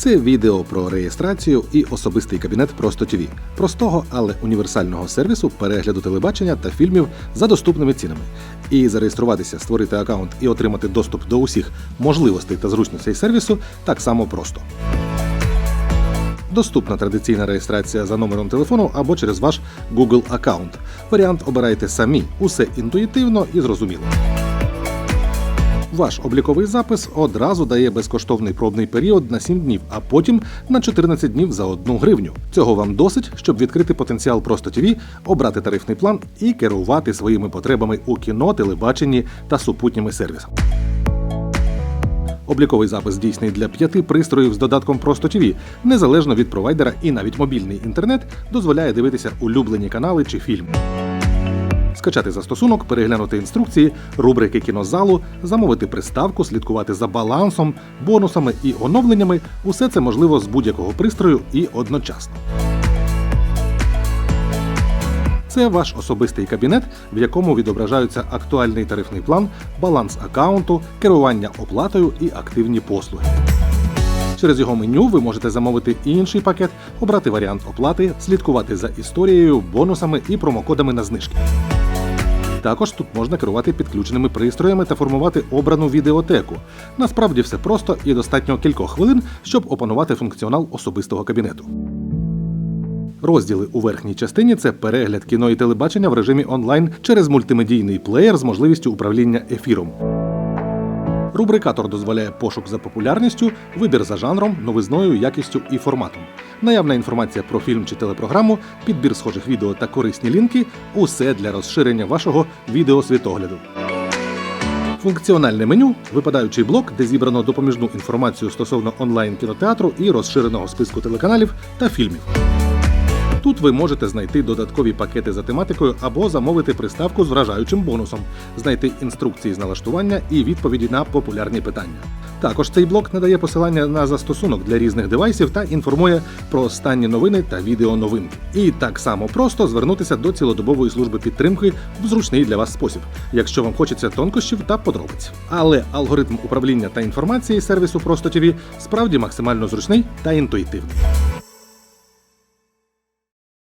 Це відео про реєстрацію і особистий кабінет Просто ТВ. простого, але універсального сервісу перегляду телебачення та фільмів за доступними цінами. І зареєструватися, створити аккаунт і отримати доступ до усіх можливостей та зручностей сервісу так само просто. Доступна традиційна реєстрація за номером телефону або через ваш Google аккаунт. Варіант обирайте самі. Усе інтуїтивно і зрозуміло. Ваш обліковий запис одразу дає безкоштовний пробний період на 7 днів, а потім на 14 днів за 1 гривню. Цього вам досить, щоб відкрити потенціал просто ТВ, обрати тарифний план і керувати своїми потребами у кіно, телебаченні та супутніми сервісами. Обліковий запис дійсний для п'яти пристроїв з додатком Просто ТВ, незалежно від провайдера, і навіть мобільний інтернет дозволяє дивитися улюблені канали чи фільми. Скачати застосунок, переглянути інструкції, рубрики кінозалу, замовити приставку, слідкувати за балансом, бонусами і оновленнями усе це можливо з будь-якого пристрою і одночасно. Це ваш особистий кабінет, в якому відображаються актуальний тарифний план, баланс аккаунту, керування оплатою і активні послуги. Через його меню ви можете замовити інший пакет, обрати варіант оплати, слідкувати за історією, бонусами і промокодами на знижки. Також тут можна керувати підключеними пристроями та формувати обрану відеотеку. Насправді все просто і достатньо кількох хвилин, щоб опанувати функціонал особистого кабінету. Розділи у верхній частині це перегляд кіно і телебачення в режимі онлайн через мультимедійний плеєр з можливістю управління ефіром. Рубрикатор дозволяє пошук за популярністю, вибір за жанром, новизною, якістю і форматом. Наявна інформація про фільм чи телепрограму, підбір схожих відео та корисні лінки усе для розширення вашого відеосвітогляду. Функціональне меню випадаючий блок, де зібрано допоміжну інформацію стосовно онлайн кінотеатру і розширеного списку телеканалів та фільмів. Тут ви можете знайти додаткові пакети за тематикою або замовити приставку з вражаючим бонусом, знайти інструкції з налаштування і відповіді на популярні питання. Також цей блок надає посилання на застосунок для різних девайсів та інформує про останні новини та відеоновинки. І так само просто звернутися до цілодобової служби підтримки в зручний для вас спосіб, якщо вам хочеться тонкощів та подробиць. Але алгоритм управління та інформації сервісу Просто справді максимально зручний та інтуїтивний.